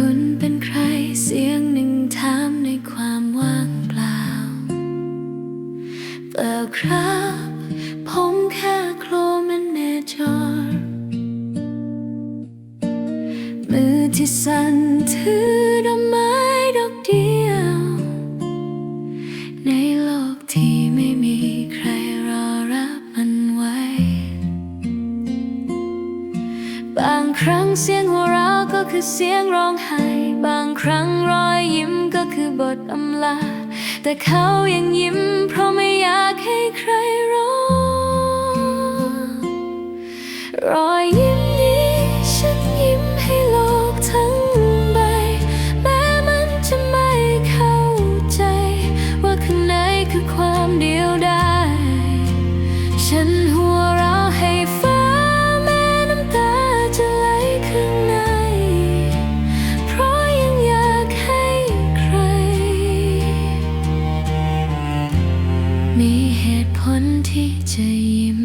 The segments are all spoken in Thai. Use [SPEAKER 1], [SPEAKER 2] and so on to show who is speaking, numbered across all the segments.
[SPEAKER 1] คุณเป็นใครเสียงหนึ่งถามในความว่างเปล่า เปล่าครับ ผมแค่โคลมนแนจอรมือที่สั่นถือ บางครั้งเสียงหัวเราก็คือเสียงร้องไห้ บางครั้งรอยยิ้มก็คือบทอำลา แต่เขายังยิ้ม เพราะไม่อยากให้ใครรู้รอยยิ้มนี้ฉันยิ้มให้โลกทั้งใบ แม้มันจะไม่เข้าใจ ว่าข้างในคือความเดียวดายฉัน มีเหตุผลที่จะยิ้ม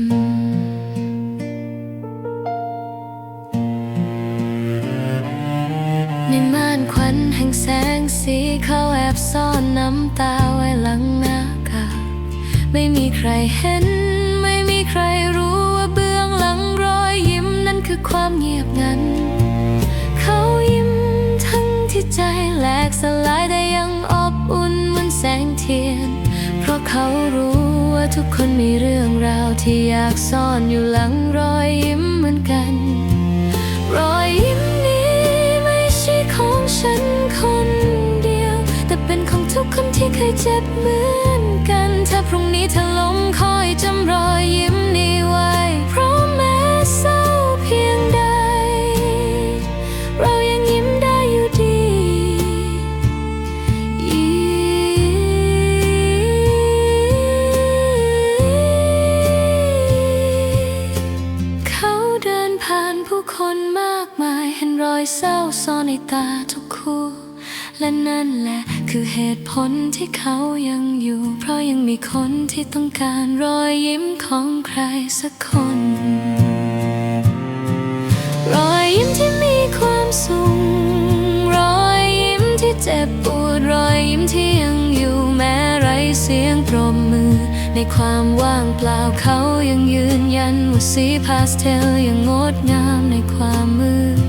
[SPEAKER 1] ในม่านควันแห่งแสงสีเขาแอบซ่อนน้ำตาไว้หลังหน้ากากไม่มีใครเห็น ไม่มีใครรู้ว่าเบื้องหลังรอยยิ้มนั้นคือความเงียบงัน เขายิ้มทั้งที่ใจแหลกสลายแต่ ทุกคนมีเรื่องราวที่อยากซ่อนอยู่หลังรอยยิ้มเหมือนกัน รอยยิ้มนี้ไม่ใช่ของฉันคนเดียว แต่เป็นของทุกคนที่เคยเจ็บเหมือนกัน ถ้าพรุ่งนี้เธอลง เห็นรอยเศร้าซ่อนในตาทุกคู่ และนั่นแหละคือเหตุผลที่เขายังอยู่ เพราะยังมีคนที่ต้องการรอยยิ้มของใครสักคน รอยยิ้มที่มีความสุขรอยยิ้มที่เจ็บปวดรอยยิ้มที่ยังอยู่แม้ไรเสียงปรบมือ ในความว่างเปล่าเขายังยืนยันว่าสีพาสเทลยังงดงามในความมืด